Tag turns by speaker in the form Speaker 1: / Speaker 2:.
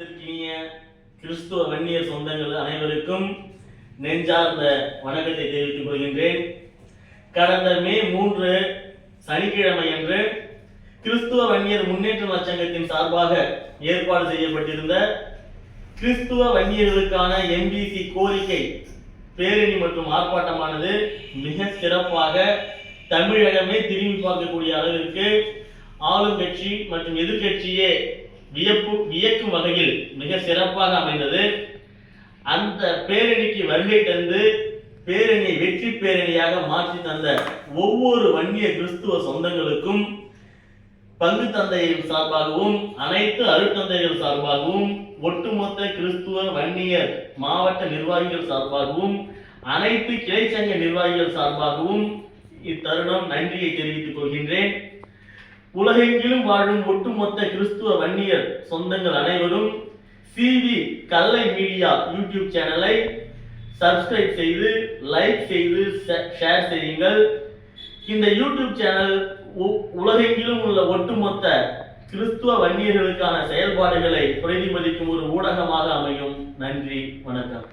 Speaker 1: இனிய கிறிஸ்துவ வன்னியர் சொந்தங்கள் அனைவருக்கும் நெஞ்சார்ந்த வணக்கத்தை தெரிவித்துக் கொள்கின்றேன். கடந்த மே மூன்று சனிக்கிழமை அன்று கிறிஸ்துவ வன்னியர் முன்னேற்ற நலச்சங்கத்தின் சார்பாக ஏற்பாடு செய்யப்பட்டிருந்த கிறிஸ்துவ வன்னியர்களுக்கான எம்பிசி கோரிக்கை பேரணி மற்றும் ஆர்ப்பாட்டமானது மிக சிறப்பாக தமிழகமே திரும்பி பார்க்கக்கூடிய அளவிற்கு ஆளும் கட்சி மற்றும் எதிர்க்கட்சியே வியப்பு வியக்கும் வகையில் மிக சிறப்பாக அமைந்தது. அந்த பேரணிக்கு வருகை தந்து பேரணியை வெற்றி பேரணியாக மாற்றி தந்த ஒவ்வொரு வன்னிய கிறிஸ்துவ சொந்தங்களுக்கும் பங்கு தந்தையின் சார்பாகவும் அனைத்து அருட்தந்தைகள் சார்பாகவும் ஒட்டுமொத்த கிறிஸ்துவ வன்னியர் மாவட்ட நிர்வாகிகள் சார்பாகவும் அனைத்து கிளை சங்க நிர்வாகிகள் சார்பாகவும் இத்தருணம் நன்றியை தெரிவித்துக் கொள்கின்றேன். உலகெங்கிலும் வாழும் ஒட்டுமொத்த கிறிஸ்துவ வன்னியர் சொந்தங்கள் அனைவரும் சிவி கல்லை மீடியா யூடியூப் சேனலை சப்ஸ்கிரைப் செய்து லைக் செய்து ஷேர் செய்யுங்கள். இந்த யூடியூப் சேனல் உ- உலகெங்கிலும் உள்ள ஒட்டுமொத்த கிறிஸ்துவ வன்னியர்களுக்கான செயல்பாடுகளை பிரதிபலிக்கும் ஒரு ஊடகமாக அமையும். நன்றி வணக்கம்.